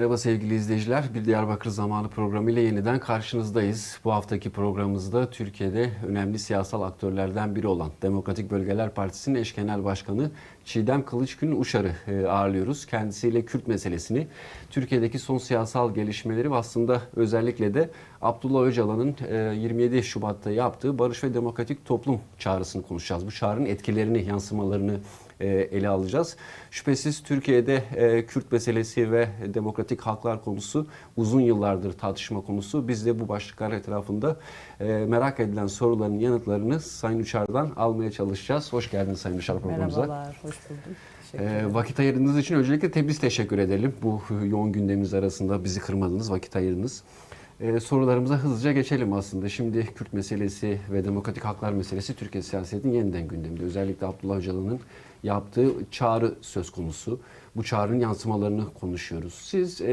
Merhaba sevgili izleyiciler. Bir Diyarbakır Zamanı programı ile yeniden karşınızdayız. Bu haftaki programımızda Türkiye'de önemli siyasal aktörlerden biri olan Demokratik Bölgeler Partisi'nin eş genel başkanı Çiğdem Kılıçgün Uşar'ı e, ağırlıyoruz. Kendisiyle Kürt meselesini, Türkiye'deki son siyasal gelişmeleri ve aslında özellikle de Abdullah Öcalan'ın e, 27 Şubat'ta yaptığı Barış ve Demokratik Toplum çağrısını konuşacağız. Bu çağrının etkilerini, yansımalarını e, ele alacağız. Şüphesiz Türkiye'de e, Kürt meselesi ve demokratik haklar konusu uzun yıllardır tartışma konusu. Biz de bu başlıklar etrafında e, merak edilen soruların yanıtlarını Sayın Uçar'dan almaya çalışacağız. Hoş geldiniz Sayın Uçar programımıza. Merhabalar, hoş bulduk. E, vakit ayırdığınız için öncelikle tebrik teşekkür edelim. Bu yoğun gündemimiz arasında bizi kırmadınız, vakit ayırdınız. E, sorularımıza hızlıca geçelim aslında. Şimdi Kürt meselesi ve demokratik haklar meselesi Türkiye siyasetinin yeniden gündeminde. Özellikle Abdullah Öcalan'ın yaptığı çağrı söz konusu. Bu çağrının yansımalarını konuşuyoruz. Siz e,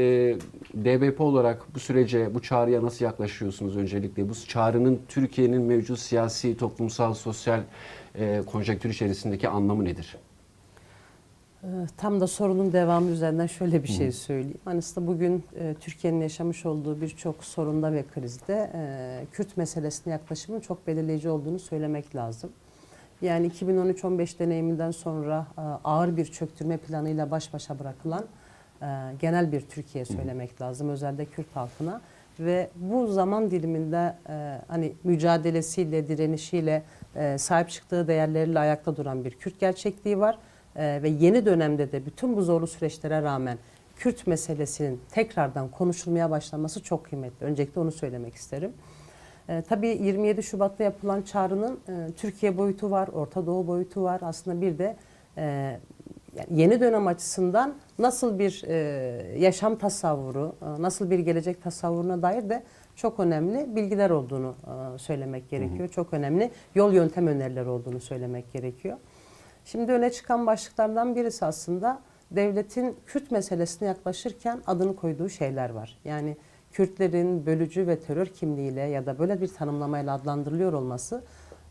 DBP olarak bu sürece, bu çağrıya nasıl yaklaşıyorsunuz öncelikle? Bu çağrının Türkiye'nin mevcut siyasi, toplumsal, sosyal e, konjektür içerisindeki anlamı nedir? Ee, Tam da sorunun devamı üzerinden şöyle bir şey söyleyeyim. Hani aslında bugün e, Türkiye'nin yaşamış olduğu birçok sorunda ve krizde e, Kürt meselesine yaklaşımın çok belirleyici olduğunu söylemek lazım. Yani 2013-15 deneyiminden sonra e, ağır bir çöktürme planıyla baş başa bırakılan e, genel bir Türkiye söylemek lazım. Özellikle Kürt halkına. Ve bu zaman diliminde e, hani mücadelesiyle, direnişiyle, e, sahip çıktığı değerleriyle ayakta duran bir Kürt gerçekliği var. E, ve yeni dönemde de bütün bu zorlu süreçlere rağmen Kürt meselesinin tekrardan konuşulmaya başlaması çok kıymetli. Öncelikle onu söylemek isterim. E, tabii 27 Şubat'ta yapılan çağrının e, Türkiye boyutu var, Orta Doğu boyutu var. Aslında bir de e, yeni dönem açısından nasıl bir e, yaşam tasavvuru, e, nasıl bir gelecek tasavvuruna dair de çok önemli bilgiler olduğunu e, söylemek gerekiyor. Çok önemli yol yöntem önerileri olduğunu söylemek gerekiyor. Şimdi öne çıkan başlıklardan birisi aslında devletin Kürt meselesine yaklaşırken adını koyduğu şeyler var. Yani Kürtlerin bölücü ve terör kimliğiyle ya da böyle bir tanımlamayla adlandırılıyor olması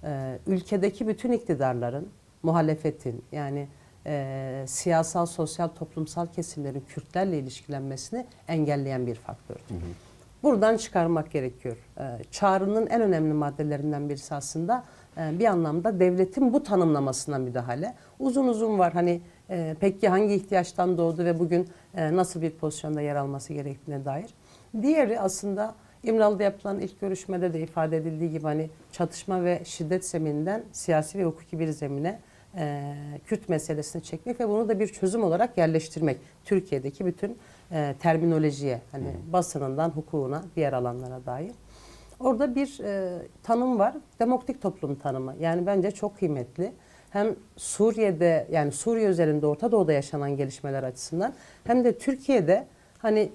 e, ülkedeki bütün iktidarların, muhalefetin yani e, siyasal, sosyal, toplumsal kesimlerin Kürtlerle ilişkilenmesini engelleyen bir faktör. Buradan çıkarmak gerekiyor. E, çağrının en önemli maddelerinden birisi aslında e, bir anlamda devletin bu tanımlamasına müdahale. Uzun uzun var hani e, peki hangi ihtiyaçtan doğdu ve bugün e, nasıl bir pozisyonda yer alması gerektiğine dair. Diğeri aslında İmralı'da yapılan ilk görüşmede de ifade edildiği gibi hani çatışma ve şiddet zemininden siyasi ve hukuki bir zemine Kürt meselesini çekmek ve bunu da bir çözüm olarak yerleştirmek. Türkiye'deki bütün e, terminolojiye hani basınından hukukuna diğer alanlara dair. Orada bir e, tanım var. Demokratik toplum tanımı. Yani bence çok kıymetli. Hem Suriye'de yani Suriye üzerinde Orta Doğu'da yaşanan gelişmeler açısından hem de Türkiye'de hani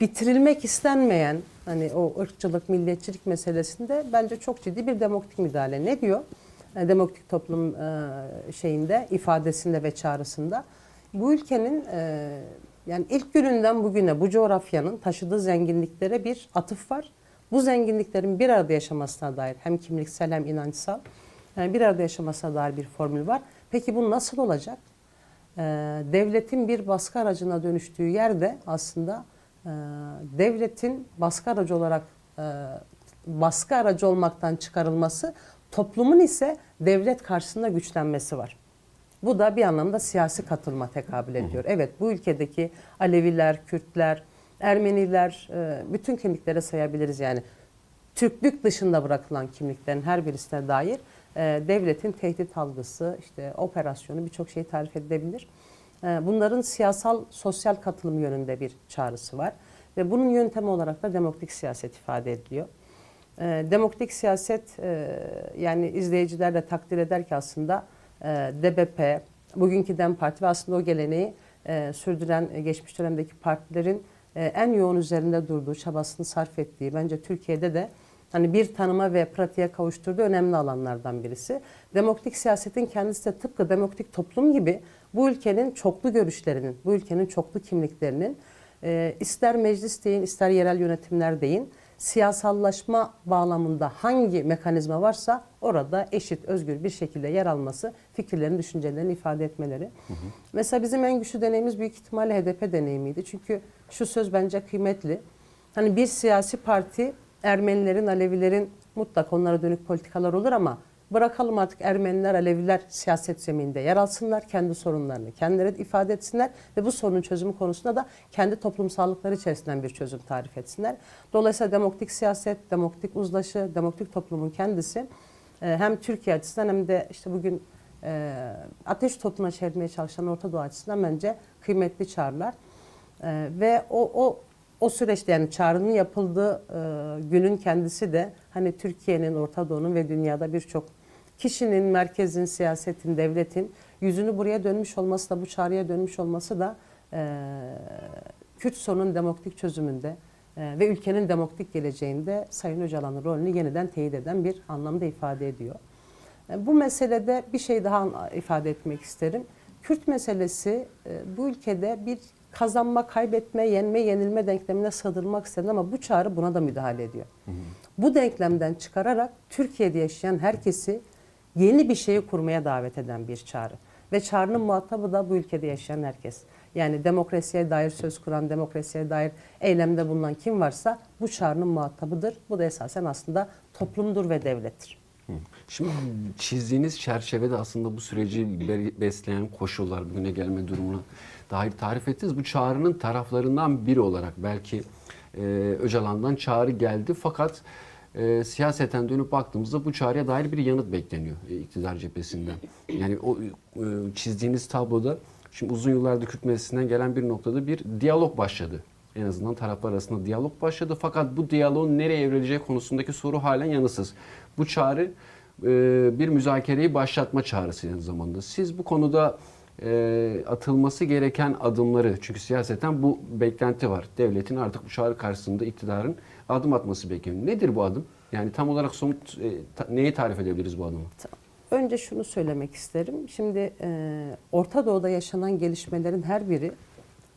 bitirilmek istenmeyen hani o ırkçılık, milliyetçilik meselesinde bence çok ciddi bir demokratik müdahale. Ne diyor? E, demokratik toplum e, şeyinde, ifadesinde ve çağrısında. Bu ülkenin e, yani ilk gününden bugüne bu coğrafyanın taşıdığı zenginliklere bir atıf var. Bu zenginliklerin bir arada yaşamasına dair hem kimliksel hem inançsal yani bir arada yaşamasına dair bir formül var. Peki bu nasıl olacak? Ee, devletin bir baskı aracına dönüştüğü yerde aslında e, devletin baskı aracı olarak e, baskı aracı olmaktan çıkarılması, toplumun ise devlet karşısında güçlenmesi var. Bu da bir anlamda siyasi katılma tekabül ediyor. Evet bu ülkedeki Aleviler, Kürtler, Ermeniler e, bütün kimliklere sayabiliriz yani. Türklük dışında bırakılan kimliklerin her birisine dair e, devletin tehdit algısı, işte operasyonu birçok şey tarif edilebilir. E, bunların siyasal, sosyal katılım yönünde bir çağrısı var. Ve bunun yöntemi olarak da demokratik siyaset ifade ediliyor. Demokratik siyaset yani izleyiciler de takdir eder ki aslında DBP, bugünkü DEM Parti ve aslında o geleneği e, sürdüren e, geçmiş dönemdeki partilerin e, en yoğun üzerinde durduğu, çabasını sarf ettiği, bence Türkiye'de de hani bir tanıma ve pratiğe kavuşturduğu önemli alanlardan birisi. Demokratik siyasetin kendisi de tıpkı demokratik toplum gibi bu ülkenin çoklu görüşlerinin, bu ülkenin çoklu kimliklerinin e, ister meclis deyin, ister yerel yönetimler deyin, siyasallaşma bağlamında hangi mekanizma varsa orada eşit, özgür bir şekilde yer alması, fikirlerini, düşüncelerini ifade etmeleri. Mesela bizim en güçlü deneyimimiz büyük ihtimalle HDP deneyimiydi. Çünkü şu söz bence kıymetli. Hani bir siyasi parti Ermenilerin, Alevilerin mutlaka onlara dönük politikalar olur ama bırakalım artık Ermeniler, Aleviler siyaset zemininde yer alsınlar, kendi sorunlarını kendileri ifade etsinler ve bu sorunun çözümü konusunda da kendi toplumsallıkları içerisinden bir çözüm tarif etsinler. Dolayısıyla demokratik siyaset, demokratik uzlaşı, demokratik toplumun kendisi e, hem Türkiye açısından hem de işte bugün e, ateş topuna çevirmeye çalışan Orta Doğu açısından bence kıymetli çağrılar. E, ve o, o o süreçte yani çağrının yapıldığı e, günün kendisi de hani Türkiye'nin, Orta Doğu'nun ve dünyada birçok kişinin, merkezin, siyasetin, devletin yüzünü buraya dönmüş olması da bu çağrıya dönmüş olması da e, Kürt sorunun demokratik çözümünde e, ve ülkenin demokratik geleceğinde Sayın Öcalan'ın rolünü yeniden teyit eden bir anlamda ifade ediyor. Bu meselede bir şey daha ifade etmek isterim. Kürt meselesi bu ülkede bir kazanma, kaybetme, yenme, yenilme denklemine sığdırılmak istendi ama bu çağrı buna da müdahale ediyor. Bu denklemden çıkararak Türkiye'de yaşayan herkesi yeni bir şeyi kurmaya davet eden bir çağrı. Ve çağrının muhatabı da bu ülkede yaşayan herkes. Yani demokrasiye dair söz kuran, demokrasiye dair eylemde bulunan kim varsa bu çağrının muhatabıdır. Bu da esasen aslında toplumdur ve devlettir. Şimdi çizdiğiniz çerçevede aslında bu süreci be- besleyen koşullar, bugüne gelme durumuna dair tarif ettiniz. Bu çağrının taraflarından biri olarak belki e, Öcalan'dan çağrı geldi fakat e, siyaseten dönüp baktığımızda bu çağrıya dair bir yanıt bekleniyor e, iktidar cephesinden. Yani o e, çizdiğiniz tabloda şimdi uzun yıllardır Kürt meclisinden gelen bir noktada bir diyalog başladı. En azından taraflar arasında diyalog başladı. Fakat bu diyaloğun nereye evrileceği konusundaki soru halen yanıtsız. Bu çağrı e, bir müzakereyi başlatma çağrısı aynı zamanda. Siz bu konuda e, atılması gereken adımları, çünkü siyaseten bu beklenti var. Devletin artık bu çağrı karşısında iktidarın adım atması bekleniyor. Nedir bu adım? Yani tam olarak somut e, neyi tarif edebiliriz bu adımı? Önce şunu söylemek isterim. Şimdi e, Orta Doğu'da yaşanan gelişmelerin her biri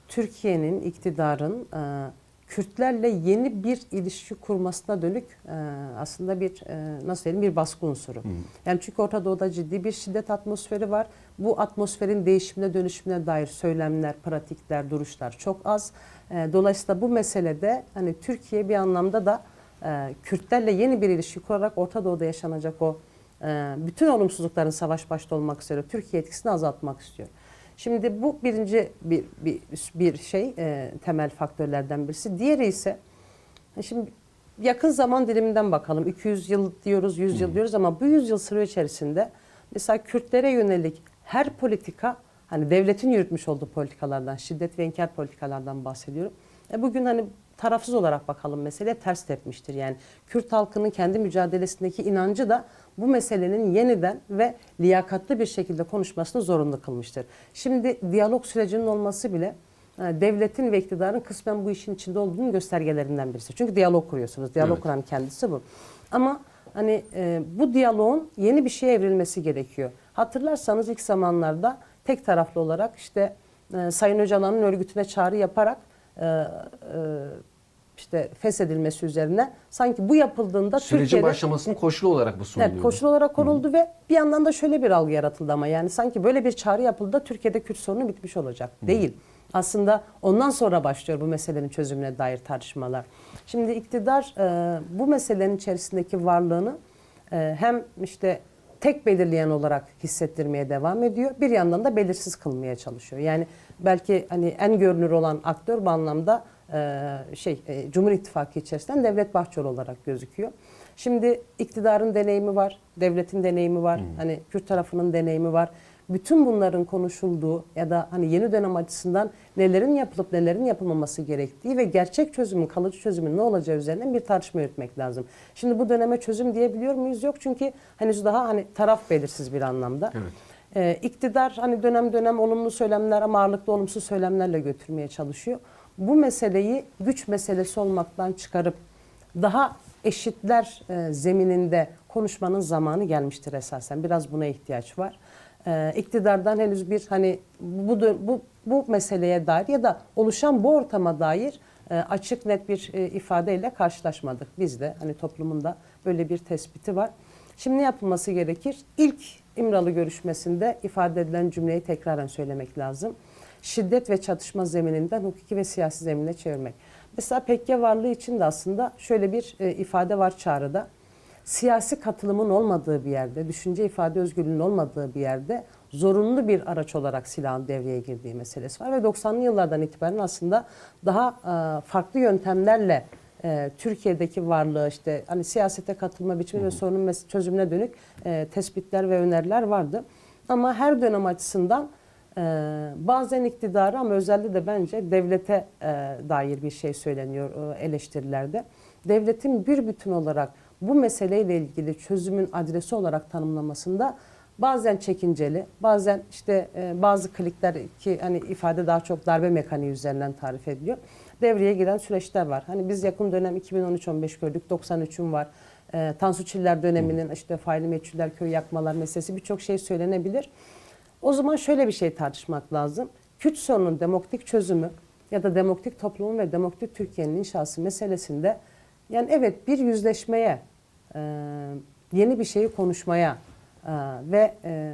Türkiye'nin, iktidarın e, Kürtlerle yeni bir ilişki kurmasına dönük e, aslında bir e, nasıl diyelim bir baskı unsuru. Yani çünkü Orta Doğu'da ciddi bir şiddet atmosferi var. Bu atmosferin değişimine dönüşümüne dair söylemler, pratikler, duruşlar çok az. E, dolayısıyla bu meselede hani Türkiye bir anlamda da e, Kürtlerle yeni bir ilişki kurarak Orta Doğu'da yaşanacak o e, bütün olumsuzlukların savaş başta olmak üzere Türkiye etkisini azaltmak istiyor. Şimdi bu birinci bir, bir, bir şey e, temel faktörlerden birisi. Diğeri ise e, şimdi yakın zaman diliminden bakalım. 200 yıl diyoruz, 100 yıl diyoruz ama bu 100 yıl süre içerisinde mesela Kürtlere yönelik her politika hani devletin yürütmüş olduğu politikalardan, şiddet ve inkar politikalardan bahsediyorum. E bugün hani tarafsız olarak bakalım mesele ters tepmiştir. Yani Kürt halkının kendi mücadelesindeki inancı da bu meselenin yeniden ve liyakatlı bir şekilde konuşmasını zorunlu kılmıştır. Şimdi diyalog sürecinin olması bile e, devletin ve iktidarın kısmen bu işin içinde olduğunun göstergelerinden birisi. Çünkü diyalog kuruyorsunuz. Diyalog Evet. kuran kendisi bu. Ama hani e, bu diyaloğun yeni bir şeye evrilmesi gerekiyor. Hatırlarsanız ilk zamanlarda tek taraflı olarak işte e, Sayın Öcalan'ın örgütüne çağrı yaparak e, e, işte feshedilmesi üzerine sanki bu yapıldığında Sürecin Türkiye'de başlamasının koşulu olarak bu sunuluyor. Evet, koşul olarak konuldu ve bir yandan da şöyle bir algı yaratıldı ama yani sanki böyle bir çağrı yapıldı da Türkiye'de Kürt sorunu bitmiş olacak. Değil. Aslında ondan sonra başlıyor bu meselenin çözümüne dair tartışmalar. Şimdi iktidar e, bu meselenin içerisindeki varlığını e, hem işte tek belirleyen olarak hissettirmeye devam ediyor. Bir yandan da belirsiz kılmaya çalışıyor. Yani belki hani en görünür olan aktör bu anlamda e, şey e, Cumhur İttifakı içerisinden Devlet Bahçeli olarak gözüküyor. Şimdi iktidarın deneyimi var, devletin deneyimi var, hani Kürt tarafının deneyimi var. Bütün bunların konuşulduğu ya da hani yeni dönem açısından nelerin yapılıp nelerin yapılmaması gerektiği ve gerçek çözümün, kalıcı çözümün ne olacağı üzerinden bir tartışma yürütmek lazım. Şimdi bu döneme çözüm diyebiliyor muyuz? Yok çünkü henüz daha hani taraf belirsiz bir anlamda. Evet. Ee, iktidar hani dönem dönem olumlu söylemler ama ağırlıklı olumsuz söylemlerle götürmeye çalışıyor. Bu meseleyi güç meselesi olmaktan çıkarıp daha eşitler e, zemininde konuşmanın zamanı gelmiştir esasen. Biraz buna ihtiyaç var. E, iktidardan henüz bir hani bu bu bu, meseleye dair ya da oluşan bu ortama dair e, açık net bir e, ifadeyle karşılaşmadık. Biz de hani toplumunda böyle bir tespiti var. Şimdi ne yapılması gerekir? İlk İmralı görüşmesinde ifade edilen cümleyi tekraren söylemek lazım. Şiddet ve çatışma zemininden hukuki ve siyasi zemine çevirmek. Mesela PKK varlığı için de aslında şöyle bir e, ifade var çağrıda. Siyasi katılımın olmadığı bir yerde, düşünce ifade özgürlüğünün olmadığı bir yerde zorunlu bir araç olarak silahın devreye girdiği meselesi var. Ve 90'lı yıllardan itibaren aslında daha e, farklı yöntemlerle e, Türkiye'deki varlığı işte hani siyasete katılma biçimi ve sorunun çözümüne dönük e, tespitler ve öneriler vardı. Ama her dönem açısından e, bazen iktidara ama özellikle de bence devlete e, dair bir şey söyleniyor e, eleştirilerde. Devletin bir bütün olarak bu meseleyle ilgili çözümün adresi olarak tanımlamasında bazen çekinceli, bazen işte e, bazı klikler ki hani ifade daha çok darbe mekaniği üzerinden tarif ediliyor. Devreye giren süreçler var. Hani biz yakın dönem 2013-15 gördük, 93'ün var. E, Tansu Çiller döneminin işte faili meçhuller, köy yakmalar meselesi birçok şey söylenebilir. O zaman şöyle bir şey tartışmak lazım. Kürt sorunun demokratik çözümü ya da demokratik toplumun ve demokratik Türkiye'nin inşası meselesinde yani evet bir yüzleşmeye, e, yeni bir şeyi konuşmaya e, ve e,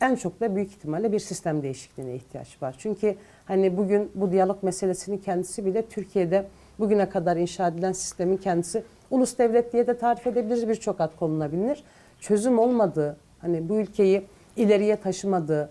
en çok da büyük ihtimalle bir sistem değişikliğine ihtiyaç var. Çünkü hani bugün bu diyalog meselesinin kendisi bile Türkiye'de bugüne kadar inşa edilen sistemin kendisi ulus devlet diye de tarif edebiliriz birçok ad konulabilir. Çözüm olmadığı, hani bu ülkeyi ileriye taşımadığı,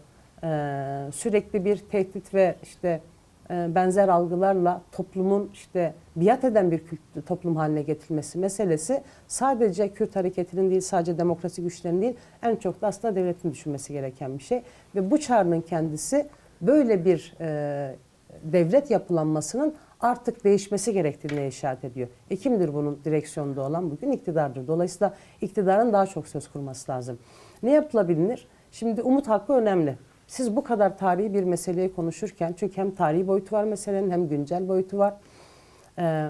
sürekli bir tehdit ve işte benzer algılarla toplumun işte biat eden bir toplum haline getirilmesi meselesi sadece Kürt hareketinin değil sadece demokrasi güçlerinin değil en çok da aslında devletin düşünmesi gereken bir şey. Ve bu çağrının kendisi böyle bir e, devlet yapılanmasının artık değişmesi gerektiğine işaret ediyor. E kimdir bunun direksiyonda olan? Bugün iktidardır. Dolayısıyla iktidarın daha çok söz kurması lazım. Ne yapılabilir? Şimdi umut hakkı önemli. Siz bu kadar tarihi bir meseleyi konuşurken çünkü hem tarihi boyutu var meselenin hem güncel boyutu var. Ee,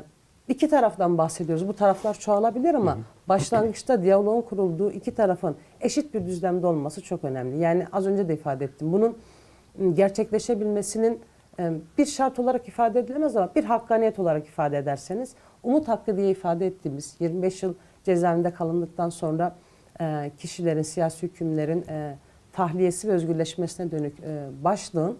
iki taraftan bahsediyoruz. Bu taraflar çoğalabilir ama başlangıçta diyaloğun kurulduğu iki tarafın eşit bir düzlemde olması çok önemli. Yani az önce de ifade ettim. Bunun m, gerçekleşebilmesinin e, bir şart olarak ifade edilemez ama bir hakkaniyet olarak ifade ederseniz umut hakkı diye ifade ettiğimiz 25 yıl cezaevinde kalındıktan sonra e, kişilerin, siyasi hükümlerin tahliyesi ve özgürleşmesine dönük e, başlığın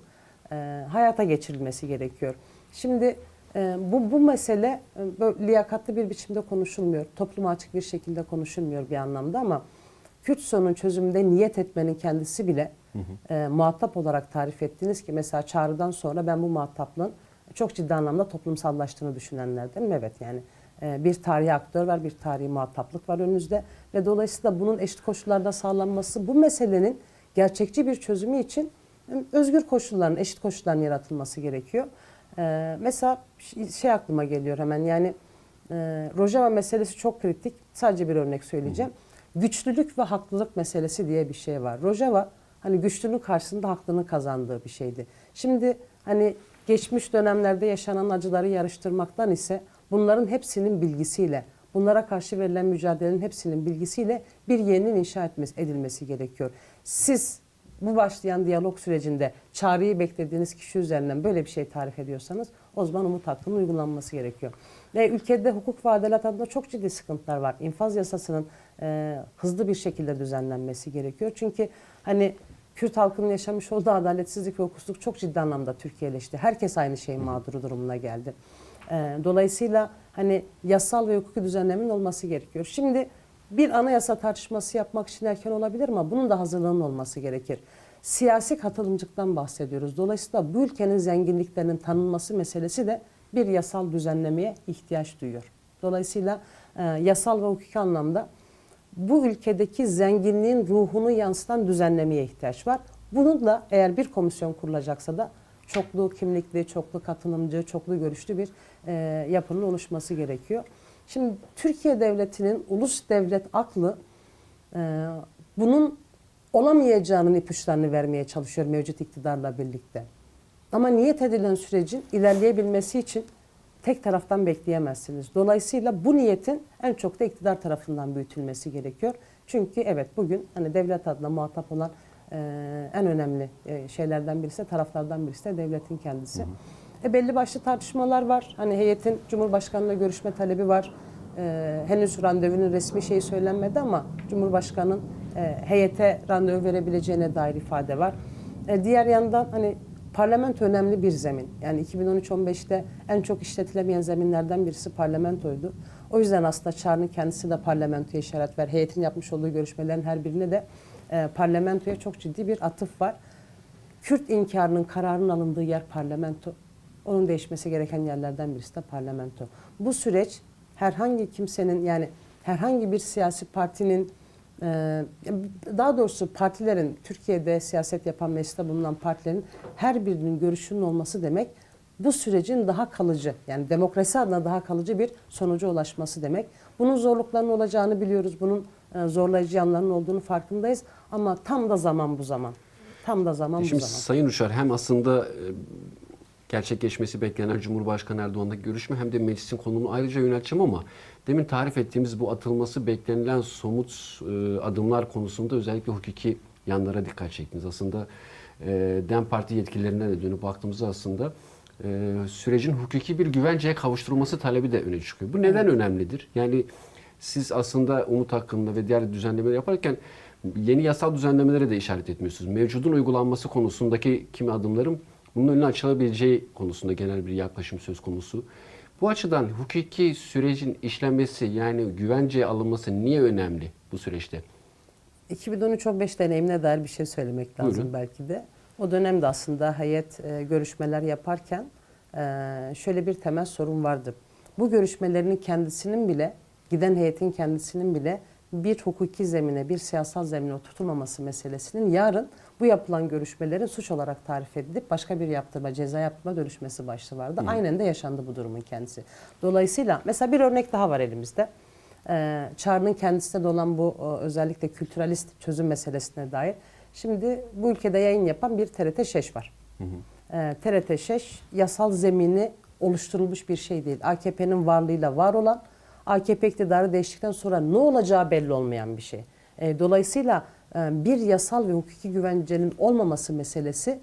e, hayata geçirilmesi gerekiyor. Şimdi e, bu, bu mesele e, böyle liyakatlı bir biçimde konuşulmuyor. Topluma açık bir şekilde konuşulmuyor bir anlamda ama Kürt sorunun çözümünde niyet etmenin kendisi bile e, muhatap olarak tarif ettiniz ki mesela çağrıdan sonra ben bu muhataplığın çok ciddi anlamda toplumsallaştığını düşünenlerdenim. Evet yani e, bir tarihi aktör var, bir tarihi muhataplık var önünüzde ve dolayısıyla bunun eşit koşullarda sağlanması bu meselenin gerçekçi bir çözümü için özgür koşulların, eşit koşulların yaratılması gerekiyor. E, mesela şey aklıma geliyor hemen yani e, Rojava meselesi çok kritik. Sadece bir örnek söyleyeceğim. Güçlülük ve haklılık meselesi diye bir şey var. Rojava hani güçlünün karşısında haklının kazandığı bir şeydi. Şimdi hani geçmiş dönemlerde yaşanan acıları yarıştırmaktan ise bunların hepsinin bilgisiyle, bunlara karşı verilen mücadelenin hepsinin bilgisiyle bir yeninin inşa etmesi, edilmesi gerekiyor. Siz bu başlayan diyalog sürecinde çağrıyı beklediğiniz kişi üzerinden böyle bir şey tarif ediyorsanız o zaman umut hakkının uygulanması gerekiyor. Ve ülkede hukuk ve adalet adına çok ciddi sıkıntılar var. İnfaz yasasının e, hızlı bir şekilde düzenlenmesi gerekiyor. Çünkü hani Kürt halkının yaşamış olduğu adaletsizlik ve hukuksuzluk çok ciddi anlamda Türkiye'leşti. Herkes aynı şeyin mağduru durumuna geldi. E, dolayısıyla hani yasal ve hukuki düzenlemenin olması gerekiyor. Şimdi bir anayasa tartışması yapmak için erken olabilir ama bunun da hazırlığının olması gerekir. Siyasi katılımcılıktan bahsediyoruz. Dolayısıyla bu ülkenin zenginliklerinin tanınması meselesi de bir yasal düzenlemeye ihtiyaç duyuyor. Dolayısıyla e, yasal ve hukuki anlamda bu ülkedeki zenginliğin ruhunu yansıtan düzenlemeye ihtiyaç var. Bununla eğer bir komisyon kurulacaksa da çoklu kimlikli, çoklu katılımcı, çoklu görüşlü bir e, yapının oluşması gerekiyor. Şimdi Türkiye Devleti'nin ulus devlet aklı e, bunun olamayacağının ipuçlarını vermeye çalışıyor mevcut iktidarla birlikte. Ama niyet edilen sürecin ilerleyebilmesi için tek taraftan bekleyemezsiniz. Dolayısıyla bu niyetin en çok da iktidar tarafından büyütülmesi gerekiyor. Çünkü evet bugün hani devlet adına muhatap olan e, en önemli e, şeylerden birisi, taraflardan birisi de devletin kendisi. E, belli başlı tartışmalar var. Hani heyetin Cumhurbaşkanı'yla görüşme talebi var. E, henüz randevunun resmi şeyi söylenmedi ama Cumhurbaşkanı'nın e, heyete randevu verebileceğine dair ifade var. E, diğer yandan hani parlamento önemli bir zemin. Yani 2013-15'te en çok işletilemeyen zeminlerden birisi parlamentoydu. O yüzden aslında Çağrı'nın kendisi de parlamentoya işaret ver. Heyetin yapmış olduğu görüşmelerin her birine de e, parlamentoya çok ciddi bir atıf var. Kürt inkarının kararının alındığı yer parlamento. Onun değişmesi gereken yerlerden birisi de parlamento. Bu süreç herhangi kimsenin yani herhangi bir siyasi partinin e, daha doğrusu partilerin Türkiye'de siyaset yapan mecliste bulunan partilerin her birinin görüşünün olması demek bu sürecin daha kalıcı yani demokrasi adına daha kalıcı bir sonuca ulaşması demek. Bunun zorluklarının olacağını biliyoruz. Bunun e, zorlayıcı yanlarının olduğunu farkındayız. Ama tam da zaman bu zaman. Tam da zaman bu Şimdi zaman. Sayın Uçar hem aslında e, gerçekleşmesi beklenen Cumhurbaşkanı Erdoğan'la görüşme hem de meclisin konumunu ayrıca yönelteceğim ama demin tarif ettiğimiz bu atılması beklenilen somut e, adımlar konusunda özellikle hukuki yanlara dikkat çektiniz. Aslında e, DEM Parti yetkililerine de dönüp baktığımızda aslında e, sürecin hukuki bir güvenceye kavuşturulması talebi de öne çıkıyor. Bu neden önemlidir? Yani siz aslında umut hakkında ve diğer düzenlemeleri yaparken yeni yasal düzenlemelere de işaret etmiyorsunuz. Mevcudun uygulanması konusundaki kimi adımların bunun önüne açılabileceği konusunda genel bir yaklaşım söz konusu. Bu açıdan hukuki sürecin işlenmesi yani güvenceye alınması niye önemli bu süreçte? 2013-15 deneyimine dair bir şey söylemek lazım Buyurun. belki de. O dönemde aslında heyet e, görüşmeler yaparken e, şöyle bir temel sorun vardı. Bu görüşmelerinin kendisinin bile, giden heyetin kendisinin bile bir hukuki zemine, bir siyasal zemine oturtulmaması meselesinin yarın bu yapılan görüşmelerin suç olarak tarif edilip başka bir yaptırma, ceza yaptırma dönüşmesi başlığı vardı. Aynen de yaşandı bu durumun kendisi. Dolayısıyla mesela bir örnek daha var elimizde. Ee, Çağrı'nın kendisinde de olan bu özellikle kültüralist çözüm meselesine dair. Şimdi bu ülkede yayın yapan bir TRT Şeş var. Ee, TRT Şeş yasal zemini oluşturulmuş bir şey değil. AKP'nin varlığıyla var olan, AKP iktidarı değiştikten sonra ne olacağı belli olmayan bir şey. Ee, dolayısıyla e, bir yasal ve hukuki güvencenin olmaması meselesi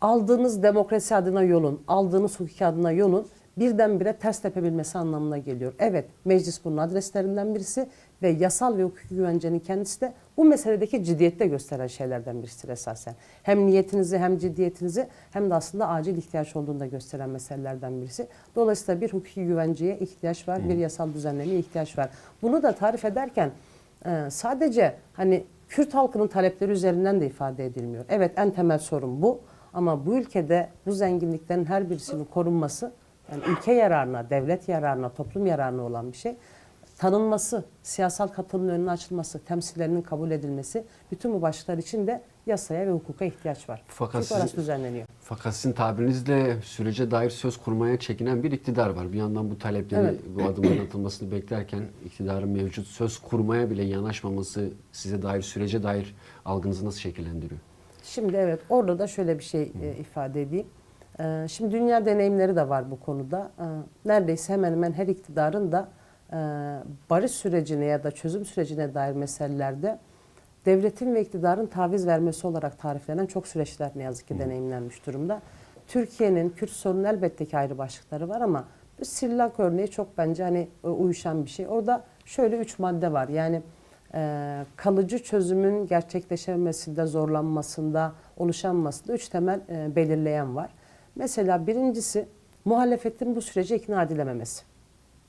aldığınız demokrasi adına yolun, aldığınız hukuki adına yolun birdenbire ters tepebilmesi anlamına geliyor. Evet, meclis bunun adreslerinden birisi ve yasal ve hukuki güvencenin kendisi de bu meseledeki ciddiyette gösteren şeylerden birisidir esasen. Hem niyetinizi hem ciddiyetinizi hem de aslında acil ihtiyaç olduğunu da gösteren meselelerden birisi. Dolayısıyla bir hukuki güvenceye ihtiyaç var, bir yasal düzenlemeye ihtiyaç var. Bunu da tarif ederken e, sadece hani Kürt halkının talepleri üzerinden de ifade edilmiyor. Evet en temel sorun bu ama bu ülkede bu zenginliklerin her birisinin korunması yani ülke yararına, devlet yararına, toplum yararına olan bir şey. Tanınması, siyasal katılımın önüne açılması, temsillerinin kabul edilmesi bütün bu başlıklar için de yasaya ve hukuka ihtiyaç var. Fakat Çünkü sizin- düzenleniyor. Fakat sizin tabirinizle sürece dair söz kurmaya çekinen bir iktidar var. Bir yandan bu talepleri, Evet. bu adımların atılmasını beklerken iktidarın mevcut söz kurmaya bile yanaşmaması size dair, sürece dair algınızı nasıl şekillendiriyor? Şimdi evet orada da şöyle bir şey e, ifade edeyim. E, şimdi dünya deneyimleri de var bu konuda. E, neredeyse hemen hemen her iktidarın da barış sürecine ya da çözüm sürecine dair meselelerde devletin ve iktidarın taviz vermesi olarak tariflenen çok süreçler ne yazık ki deneyimlenmiş durumda. Türkiye'nin Kürt sorunun elbette ki ayrı başlıkları var ama Sri Lanka örneği çok bence hani e, uyuşan bir şey. Orada şöyle üç madde var. Yani e, kalıcı çözümün gerçekleşememesinde, zorlanmasında, oluşanmasında üç temel e, belirleyen var. Mesela birincisi muhalefetin bu sürece ikna edilememesi.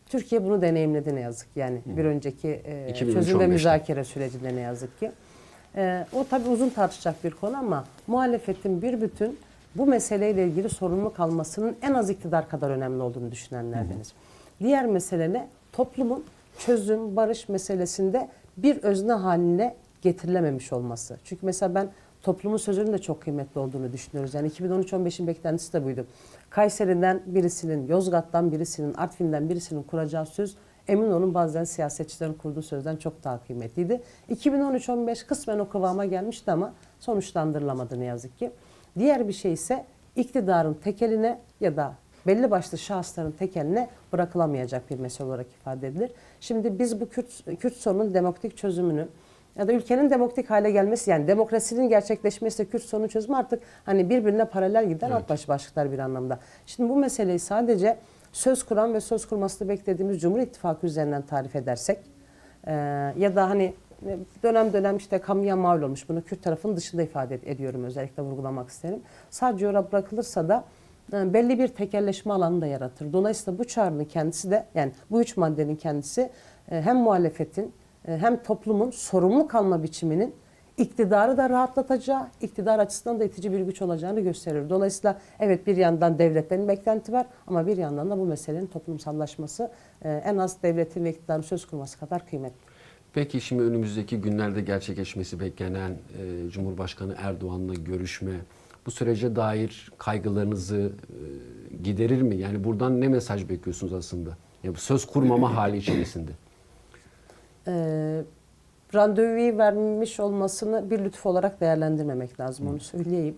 Türkiye bunu deneyimledi ne yazık yani bir önceki e, 2013-15'te. çözüm ve müzakere sürecinde ne yazık ki. E, o tabii uzun tartışacak bir konu ama muhalefetin bir bütün bu meseleyle ilgili sorumluluk almasının en az iktidar kadar önemli olduğunu düşünenlerdeniz. Diğer mesele ne? Toplumun çözüm, barış meselesinde bir özne haline getirilememiş olması. Çünkü mesela ben toplumun sözünün de çok kıymetli olduğunu düşünüyoruz. Yani 2013-15'in beklentisi de buydu. Kayseri'den birisinin, Yozgat'tan birisinin, Artvin'den birisinin kuracağı söz emin olun bazen siyasetçilerin kurduğu sözden çok daha kıymetliydi. 2013-15 kısmen o kıvama gelmişti ama sonuçlandırılamadı ne yazık ki. Diğer bir şey ise iktidarın tekeline ya da belli başlı şahısların tekeline bırakılamayacak bir mesele olarak ifade edilir. Şimdi biz bu Kürt, Kürt sorunun demokratik çözümünü ya da ülkenin demokratik hale gelmesi yani demokrasinin gerçekleşmesi Kürt sorunu çözümü artık hani birbirine paralel giden alt baş başlıklar bir anlamda. Şimdi bu meseleyi sadece söz kuran ve söz kurmasını beklediğimiz Cumhur İttifakı üzerinden tarif edersek e, ya da hani dönem dönem işte kamuya mal olmuş bunu Kürt tarafının dışında ifade ed- ediyorum özellikle vurgulamak isterim. Sadece oraya bırakılırsa da e, belli bir tekelleşme alanı da yaratır. Dolayısıyla bu çağrının kendisi de yani bu üç maddenin kendisi e, hem muhalefetin hem toplumun sorumlu kalma biçiminin iktidarı da rahatlatacağı, iktidar açısından da itici bir güç olacağını gösterir. Dolayısıyla evet bir yandan devletlerin beklenti var ama bir yandan da bu meselenin toplumsallaşması e, en az devletin ve iktidarın söz kurması kadar kıymetli. Peki şimdi önümüzdeki günlerde gerçekleşmesi beklenen e, Cumhurbaşkanı Erdoğan'la görüşme bu sürece dair kaygılarınızı e, giderir mi? Yani buradan ne mesaj bekliyorsunuz aslında? Ya söz kurmama hali içerisinde. E, randevuyu vermiş olmasını bir lütuf olarak değerlendirmemek lazım onu söyleyeyim.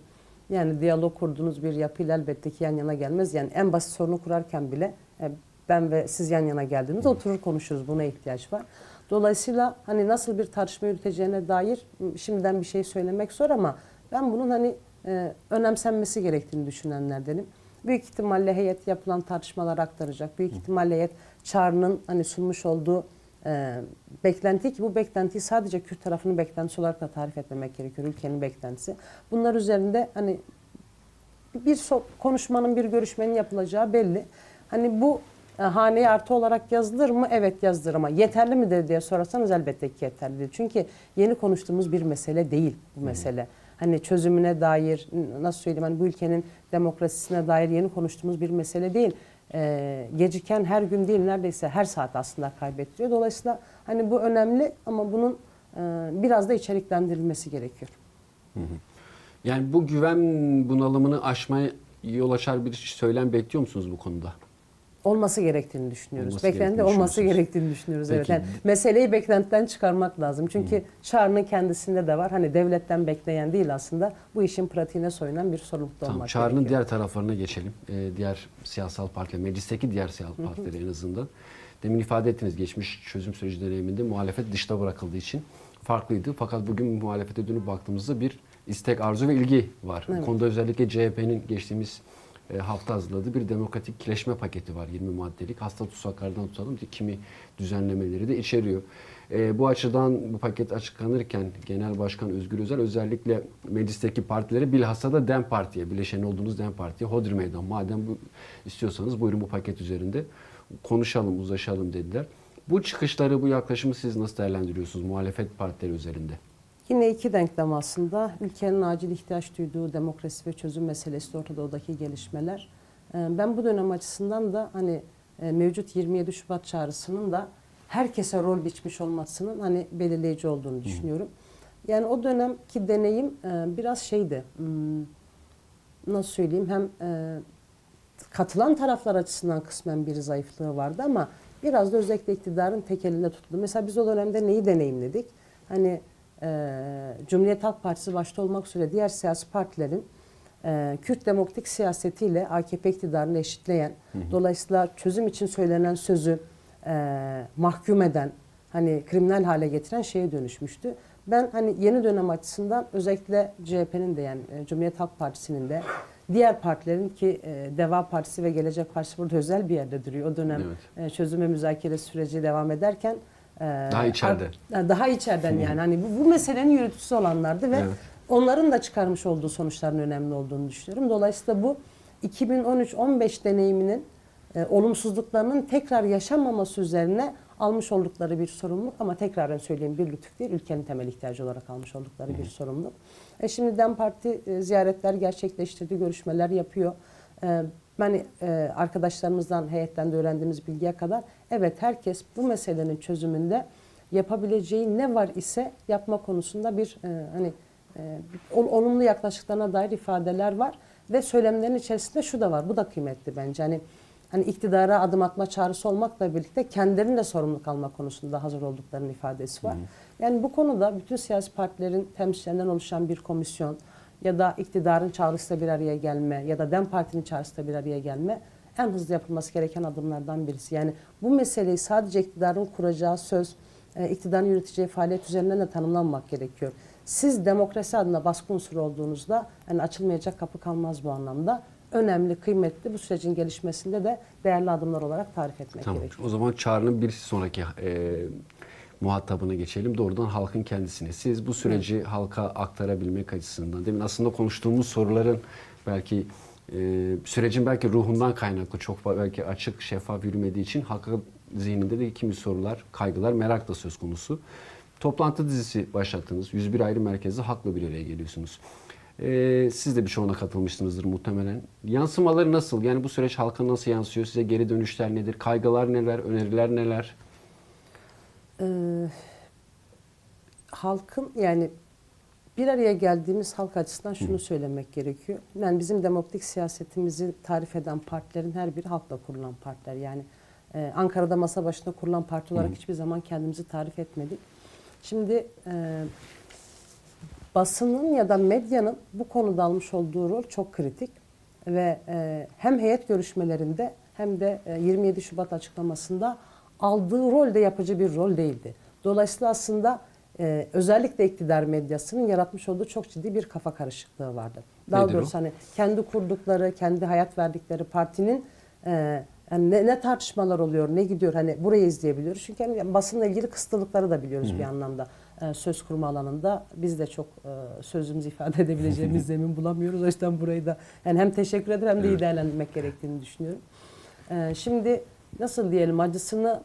Yani diyalog kurduğunuz bir yapıyla elbette ki yan yana gelmez. Yani en basit sorunu kurarken bile e, ben ve siz yan yana geldiğinizde oturur konuşuruz. Buna ihtiyaç var. Dolayısıyla hani nasıl bir tartışma yürüteceğine dair şimdiden bir şey söylemek zor ama ben bunun hani e, önemsenmesi gerektiğini düşünenlerdenim. Büyük ihtimalle heyet yapılan tartışmalar aktaracak. Büyük ihtimalle heyet çağrının hani sunmuş olduğu e, beklenti ki bu beklentiyi sadece Kürt tarafının beklentisi olarak da tarif etmemek gerekiyor. Ülkenin beklentisi. Bunlar üzerinde hani bir so- konuşmanın, bir görüşmenin yapılacağı belli. Hani bu e, haneye artı olarak yazılır mı? Evet yazılır ama yeterli midir diye sorarsanız elbette ki yeterli değil. Çünkü yeni konuştuğumuz bir mesele değil bu mesele. Hani çözümüne dair, nasıl söyleyeyim, hani bu ülkenin demokrasisine dair yeni konuştuğumuz bir mesele değil. E, geciken her gün değil neredeyse her saat aslında kaybettiriyor. Dolayısıyla hani bu önemli ama bunun e, biraz da içeriklendirilmesi gerekiyor. Yani bu güven bunalımını aşmaya yol açar bir söylem bekliyor musunuz bu konuda? Olması gerektiğini düşünüyoruz. Olması Beklenti olması gerektiğini düşünüyoruz. Evet. Peki. Yani meseleyi beklentiden çıkarmak lazım. Çünkü çağrının kendisinde de var. Hani devletten bekleyen değil aslında bu işin pratiğine soyunan bir sorumluluk Tamam, olmak çağrının gerekiyor. diğer taraflarına geçelim. Ee, diğer siyasal partiler, meclisteki diğer siyasal partileri en azından. Demin ifade ettiniz geçmiş çözüm süreci döneminde muhalefet dışta bırakıldığı için farklıydı. Fakat bugün muhalefete dönüp baktığımızda bir istek, arzu ve ilgi var. Bu Evet. konuda özellikle CHP'nin geçtiğimiz e, hafta hazırladığı bir demokratikleşme paketi var 20 maddelik. Hasta tutsaklardan tutalım ki kimi düzenlemeleri de içeriyor. E, bu açıdan bu paket açıklanırken Genel Başkan Özgür Özel özellikle meclisteki partilere bilhassa da DEM Parti'ye, bileşeni olduğunuz DEM Parti'ye Hodri Meydan madem bu istiyorsanız buyurun bu paket üzerinde konuşalım, uzlaşalım dediler. Bu çıkışları, bu yaklaşımı siz nasıl değerlendiriyorsunuz muhalefet partileri üzerinde? Yine iki denklem aslında. Ülkenin acil ihtiyaç duyduğu demokrasi ve çözüm meselesi Orta Doğu'daki gelişmeler. Ee, Ben bu dönem açısından da hani e, mevcut 27 Şubat çağrısının da herkese rol biçmiş olmasının hani belirleyici olduğunu düşünüyorum. Yani o dönemki deneyim e, biraz şeydi. hmm, Nasıl söyleyeyim? Hem e, katılan taraflar açısından kısmen bir zayıflığı vardı ama biraz da özellikle iktidarın tek elinde tutuldu. Mesela biz o dönemde neyi deneyimledik? Hani e, Cumhuriyet Halk Partisi başta olmak üzere diğer siyasi partilerin e, Kürt demokratik siyasetiyle AKP iktidarını eşitleyen, dolayısıyla çözüm için söylenen sözü e, mahkum eden, hani kriminal hale getiren şeye dönüşmüştü. Ben hani yeni dönem açısından özellikle CHP'nin de yani e, Cumhuriyet Halk Partisi'nin de diğer partilerin ki e, Deva Partisi ve Gelecek Partisi burada özel bir yerde duruyor. O dönem e, çözüm ve müzakere süreci devam ederken e, Daha içeride. ar- daha içeriden yani hani bu, bu meselenin yürütüsü olanlardı ve Evet. onların da çıkarmış olduğu sonuçların önemli olduğunu düşünüyorum. Dolayısıyla bu 2013-15 deneyiminin e, olumsuzluklarının tekrar yaşanmaması üzerine almış oldukları bir sorumluluk ama tekraren söyleyeyim bir lütuf değil, ülkenin temel ihtiyacı olarak almış oldukları bir sorumluluk. E şimdi DEM Parti e, ziyaretler gerçekleştirdi, görüşmeler yapıyor. E, ben e, arkadaşlarımızdan, heyetten de öğrendiğimiz bilgiye kadar evet herkes bu meselenin çözümünde yapabileceği ne var ise yapma konusunda bir e, hani e, ol- olumlu yaklaştıklarına dair ifadeler var ve söylemlerin içerisinde şu da var. Bu da kıymetli bence. Hani hani iktidara adım atma çağrısı olmakla birlikte kendilerinin de sorumluluk alma konusunda hazır olduklarının ifadesi var. Yani bu konuda bütün siyasi partilerin temsilcilerinden oluşan bir komisyon ya da iktidarın çağrısıyla bir araya gelme ya da DEM Parti'nin çağrısıyla bir araya gelme en hızlı yapılması gereken adımlardan birisi. Yani bu meseleyi sadece iktidarın kuracağı söz e, iktidarın yürüteceği faaliyet üzerinden de tanımlanmak gerekiyor. Siz demokrasi adına baskı unsuru olduğunuzda yani açılmayacak kapı kalmaz bu anlamda. Önemli, kıymetli bu sürecin gelişmesinde de değerli adımlar olarak tarif etmek Tamam. gerekiyor. O zaman çağrının bir sonraki e, muhatabına geçelim. Doğrudan halkın kendisine. Siz bu süreci halka aktarabilmek açısından, demin aslında konuştuğumuz soruların belki e, sürecin belki ruhundan kaynaklı çok belki açık, şeffaf yürümediği için halka zihninde de kimi sorular, kaygılar, merak da söz konusu. Toplantı dizisi başlattınız. 101 ayrı merkezde halkla bir araya geliyorsunuz. Ee, siz de birçoğuna katılmışsınızdır muhtemelen. Yansımaları nasıl? Yani bu süreç halka nasıl yansıyor? Size geri dönüşler nedir? Kaygılar neler? Öneriler neler? Ee, halkın yani bir araya geldiğimiz halk açısından şunu söylemek gerekiyor. Yani bizim demokratik siyasetimizi tarif eden partilerin her biri halkla kurulan partiler. Yani e, Ankara'da masa başında kurulan parti olarak hiçbir zaman kendimizi tarif etmedik. Şimdi e, basının ya da medyanın bu konuda almış olduğu rol çok kritik ve e, hem heyet görüşmelerinde hem de e, 27 Şubat açıklamasında aldığı rol de yapıcı bir rol değildi. Dolayısıyla aslında e, özellikle iktidar medyasının yaratmış olduğu çok ciddi bir kafa karışıklığı vardı. Daha Nedir o? doğrusu hani kendi kurdukları, kendi hayat verdikleri partinin e, yani ne, ne tartışmalar oluyor, ne gidiyor hani burayı izleyebiliyoruz. Çünkü hani basınla ilgili kısıtlılıkları da biliyoruz bir anlamda. E, söz kurma alanında biz de çok e, sözümüzü ifade edebileceğimiz zemin bulamıyoruz. O yüzden burayı da yani hem teşekkür ederim hem de iyi değerlendirmek gerektiğini düşünüyorum. E, şimdi nasıl diyelim acısını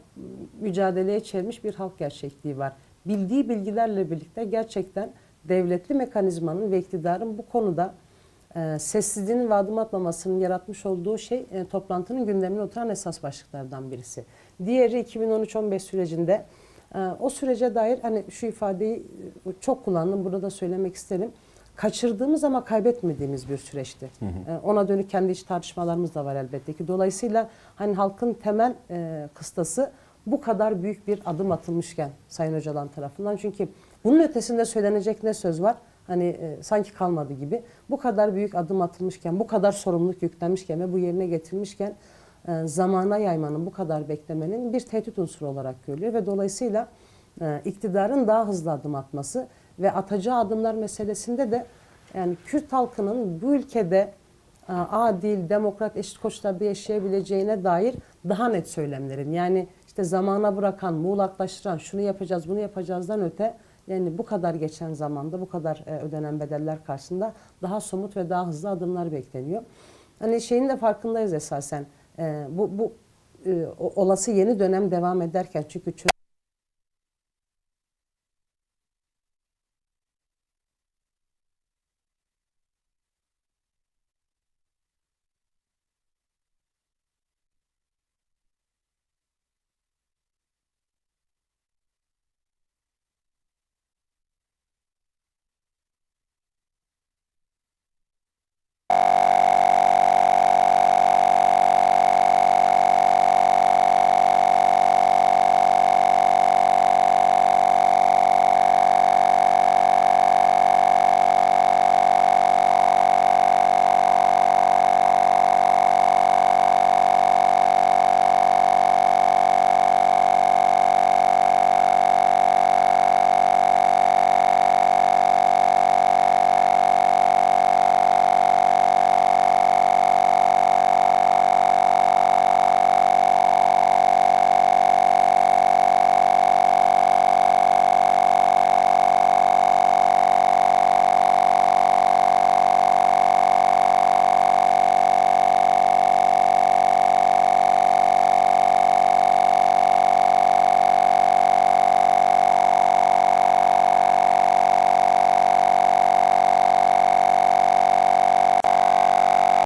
mücadeleye çevirmiş bir halk gerçekliği var. Bildiği bilgilerle birlikte gerçekten devletli mekanizmanın ve iktidarın bu konuda e, sessizliğinin ve adım atmamasının yaratmış olduğu şey e, toplantının gündemine oturan esas başlıklardan birisi. Diğeri 2013-15 sürecinde e, o sürece dair hani şu ifadeyi e, çok kullandım burada da söylemek isterim. Kaçırdığımız ama kaybetmediğimiz bir süreçti. E, ona dönük kendi iç tartışmalarımız da var elbette ki. Dolayısıyla hani halkın temel e, kıstası bu kadar büyük bir adım atılmışken Sayın Öcalan tarafından. Çünkü bunun ötesinde söylenecek ne söz var? Hani e, sanki kalmadı gibi. Bu kadar büyük adım atılmışken, bu kadar sorumluluk yüklenmişken ve bu yerine getirilmişken e, zamana yaymanın, bu kadar beklemenin bir tehdit unsuru olarak görülüyor ve dolayısıyla e, iktidarın daha hızlı adım atması ve atacağı adımlar meselesinde de yani Kürt halkının bu ülkede e, adil, demokrat, eşit koşullarda yaşayabileceğine dair daha net söylemlerin yani işte zamana bırakan, muğlaklaştıran, şunu yapacağız, bunu yapacağızdan öte yani bu kadar geçen zamanda bu kadar e, ödenen bedeller karşısında daha somut ve daha hızlı adımlar bekleniyor. Hani şeyin de farkındayız esasen. E, bu bu olası yeni dönem devam ederken çünkü